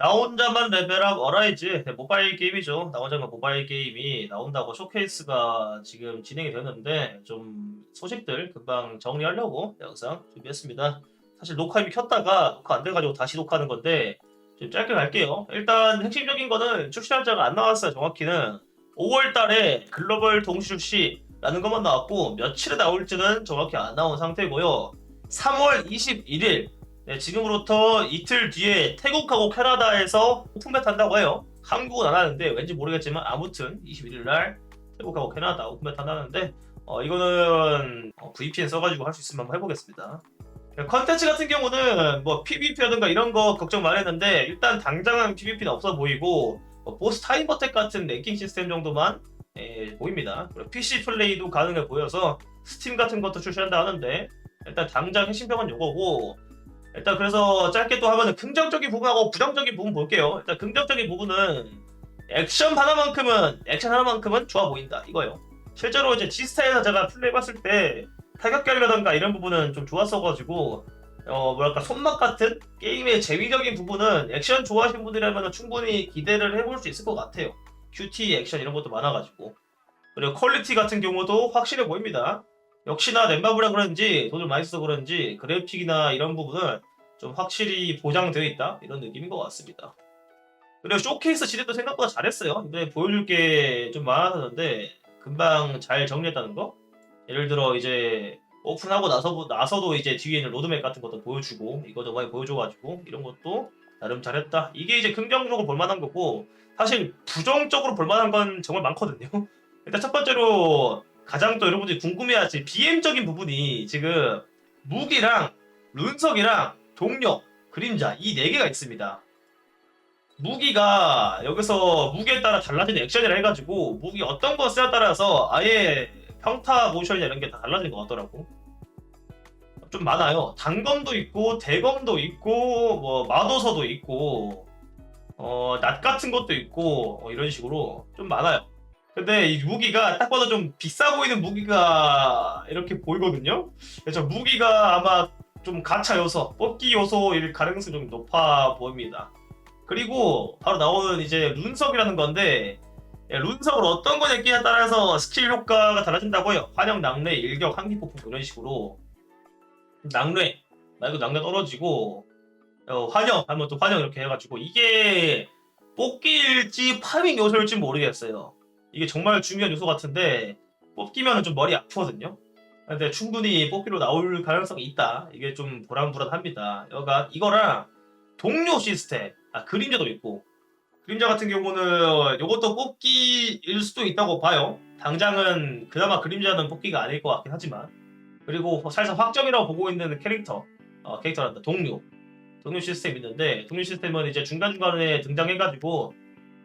나 혼자만 레벨업 어라이즈 네, 모바일 게임이죠. 나 혼자만 모바일 게임이 나온다고 쇼케이스가 지금 진행이 되는데 좀 소식들 금방 정리하려고 영상 준비했습니다. 사실 녹화 이미 켰다가 녹화 안 돼가지고 다시 녹화하는 건데 좀 짧게 갈게요. 일단 핵심적인 거는 출시 날짜가 안 나왔어요. 정확히는 5월 달에 글로벌 동시 출시라는 것만 나왔고 며칠에 나올지는 정확히 안 나온 상태고요. 3월 21일 네, 지금으로부터 이틀 뒤에 태국하고 캐나다에서 오픈베타 한다고 해요. 한국은 안 하는데 왠지 모르겠지만 아무튼 21일 날 태국하고 캐나다 오픈베타 한다는데 어, 이거는 어, VPN 써가지고 할 수 있으면 한번 해보겠습니다. 컨텐츠 같은 경우는 뭐 PVP라든가 이런 거 걱정 많이 했는데 일단 당장은 PVP는 없어 보이고 뭐 보스 타임 어택 같은 랭킹 시스템 정도만 예, 보입니다. PC 플레이도 가능해 보여서 스팀 같은 것도 출시한다 하는데 일단 당장 핵심평은 요거고 일단 그래서 짧게 또 하면은 긍정적인 부분하고 부정적인 부분 볼게요. 일단 긍정적인 부분은 액션 하나만큼은 액션 하나만큼은 좋아 보인다 이거요. 실제로 이제 지스타에서 제가 플레이해봤을 때 타격감이라던가 이런 부분은 좀 좋았어가지고 어 뭐랄까 손맛 같은 게임의 재미적인 부분은 액션 좋아하시는 분들이라면 충분히 기대를 해볼 수 있을 것 같아요. 큐티 액션 이런 것도 많아가지고 그리고 퀄리티 같은 경우도 확실해 보입니다. 역시나 넷마블이라 그런지 돈을 많이 써서 그런지 그래픽이나 이런 부분은 좀 확실히 보장되어 있다 이런 느낌인 것 같습니다. 그리고 쇼케이스 시대도 생각보다 잘했어요. 이번에 보여줄 게 좀 많았는데 금방 잘 정리했다는 거. 예를 들어 이제 오픈하고 나서 나서도 이제 뒤에 있는 로드맵 같은 것도 보여주고 이것도 많이 보여줘가지고 이런 것도 나름 잘했다. 이게 이제 긍정적으로 볼만한 거고 사실 부정적으로 볼만한 건 정말 많거든요. 일단 첫 번째로 가장 또 여러분들이 궁금해하지 BM적인 부분이 지금 무기랑 룬석이랑 동력, 그림자 이 네 개가 있습니다. 무기가 여기서 무기에 따라 달라지는 액션이라 해가지고 무기 어떤 거 쓰냐에 따라서 아예 평타 모션이나 이런 게 다 달라지는 것 같더라고. 좀 많아요. 단검도 있고 대검도 있고 뭐 마도서도 있고 어, 낫 같은 것도 있고 어, 이런 식으로 좀 많아요. 근데 이 무기가 딱 봐도 좀 비싸 보이는 무기가 이렇게 보이거든요. 그래서 무기가 아마 좀 가차 요소, 뽑기 요소일 가능성이 좀 높아 보입니다. 그리고 바로 나오는 이제 룬석이라는 건데 예, 룬석을 어떤 거냐에 따라서 스킬 효과가 달라진다고 해요. 환영, 낙뢰, 일격, 한기 폭풍 이런 식으로 낙뢰 말고 낙뢰 떨어지고 어, 환영 하면 또 환영 이렇게 해가지고 이게 뽑기일지 파밍 요소일지 모르겠어요. 이게 정말 중요한 요소 같은데 뽑기면 좀 머리 아프거든요. 근데 충분히 뽑기로 나올 가능성이 있다. 이게 좀 불안불안합니다. 여가 이거랑 동료 시스템, 아 그림자도 있고 그림자 같은 경우는 이것도 뽑기일 수도 있다고 봐요. 당장은 그나마 그림자는 뽑기가 아닐 것 같긴 하지만 그리고 살짝 확정이라고 보고 있는 캐릭터, 어, 캐릭터란다 동료, 동료 시스템 있는데 동료 시스템은 이제 중간 중간에 등장해가지고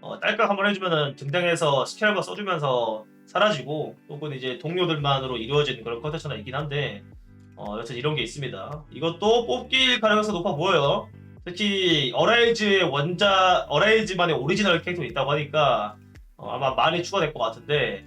어, 딸깍 한번 해주면은 등장해서 스킬 한번 써주면서 사라지고 혹은 이제 동료들만으로 이루어진 그런 컨텐츠나 있긴 한데 어, 여튼 이런 게 있습니다. 이것도 뽑길 가능성이 높아 보여요. 특히 어라이즈의 원자 어라이즈만의 오리지널 캐릭터가 있다고 하니까 어, 아마 많이 추가될 것 같은데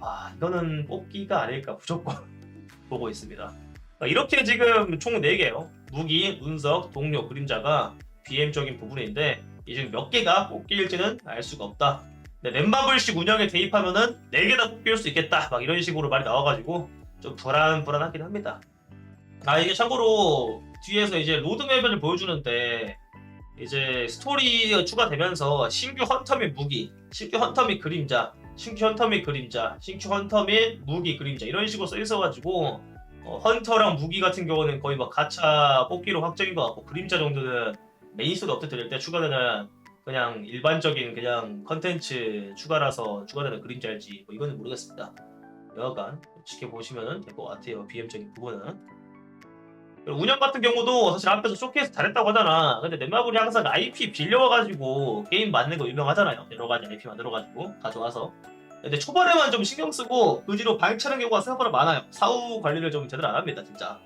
아 이거는 뽑기가 아닐까 무조건 보고 있습니다. 그러니까 이렇게 지금 총 4개요. 무기, 운석, 동료, 그림자가 BM적인 부분인데 이중몇 개가 뽑기일지는 알 수가 없다. 근데 넷마블식 운영에 대입하면은 4개 다 뽑기일 수 있겠다. 막 이런 식으로 말이 나와가지고 좀 불안 불안하긴 합니다. 아 이게 참고로 뒤에서 이제 로드맵을 보여주는데 이제 스토리가 추가되면서 신규 헌터 및 무기, 신규 헌터 및 그림자, 신규 헌터 및 그림자, 신규 헌터 및 무기 그림자 이런 식으로 써 있어가지고 어, 헌터랑 무기 같은 경우는 거의 막 가차 뽑기로 확정인 것 같고 그림자 정도는 메인 스토리 업데이트 될 때 추가되는 그냥 일반적인 그냥 컨텐츠 추가라서 추가되는 그림자일지 뭐 이거는 모르겠습니다. 여하간 지켜보시면 될 것 같아요. BM적인 부분은. 그리고 운영 같은 경우도 사실 앞에서 쇼케이스 잘했다고 하잖아. 근데 넷마블이 항상 IP 빌려와가지고 게임 만든 거 유명하잖아요. 여러 가지 IP 만들어가지고 가져와서. 근데 초반에만 좀 신경 쓰고 그 뒤로 방치하는 경우가 생각보다 많아요. 사후 관리를 좀 제대로 안 합니다, 진짜.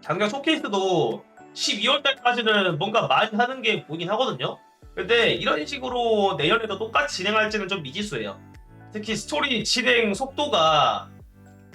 작년 쇼케이스도 12월 달까지는 뭔가 많이 하는 게 보이긴 하거든요. 근데 이런 식으로 내년에도 똑같이 진행할지는 좀 미지수예요. 특히 스토리 진행 속도가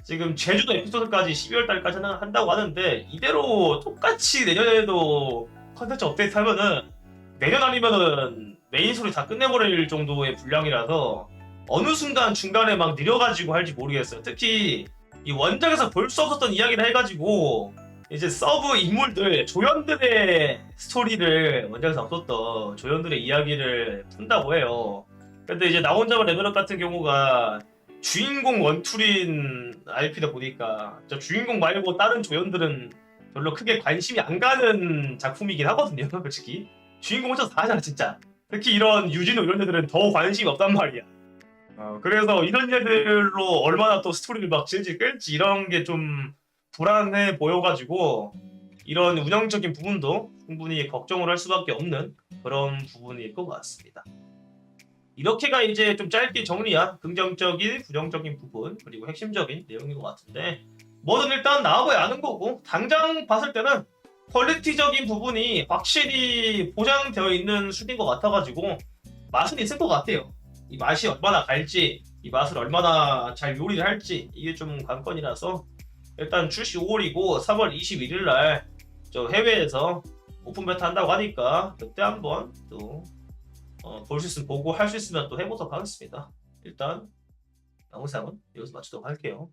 지금 제주도 에피소드까지 12월 달까지는 한다고 하는데 이대로 똑같이 내년에도 컨텐츠 업데이트 하면은 내년 아니면은 메인 스토리 다 끝내버릴 정도의 분량이라서 어느 순간 중간에 막 느려가지고 할지 모르겠어요. 특히 이 원작에서 볼 수 없었던 이야기를 해가지고 이제 서브 인물들 조연들의 스토리를 원작에서 없었던 조연들의 이야기를 푼다고 해요. 근데 이제 나 혼자만 레벨업 같은 경우가 주인공 원툴인 IP다 보니까 저 주인공 말고 다른 조연들은 별로 크게 관심이 안 가는 작품이긴 하거든요, 솔직히. 주인공 혼자 다 하잖아, 진짜. 특히 이런 유진호 이런 애들은 더 관심이 없단 말이야. 어, 그래서 이런 애들로 얼마나 또 스토리를 막 질질 끌지 이런 게좀 불안해 보여가지고 이런 운영적인 부분도 충분히 걱정을 할 수밖에 없는 그런 부분일 것 같습니다. 이렇게가 이제 좀 짧게 정리한 긍정적인, 부정적인 부분 그리고 핵심적인 내용인 것 같은데 뭐든 일단 나와봐야 아는 거고 당장 봤을 때는 퀄리티적인 부분이 확실히 보장되어 있는 수인 것 같아가지고 맛은 있을 것 같아요. 이 맛이 얼마나 갈지, 이 맛을 얼마나 잘 요리를 할지 이게 좀 관건이라서 일단 출시 5월이고 3월 21일 날 저 해외에서 오픈 베타 한다고 하니까 그때 한번 또 어, 볼수 있으면 보고 할 수 있으면 또 해보도록 하겠습니다. 일단 영상은 여기서 마치도록 할게요.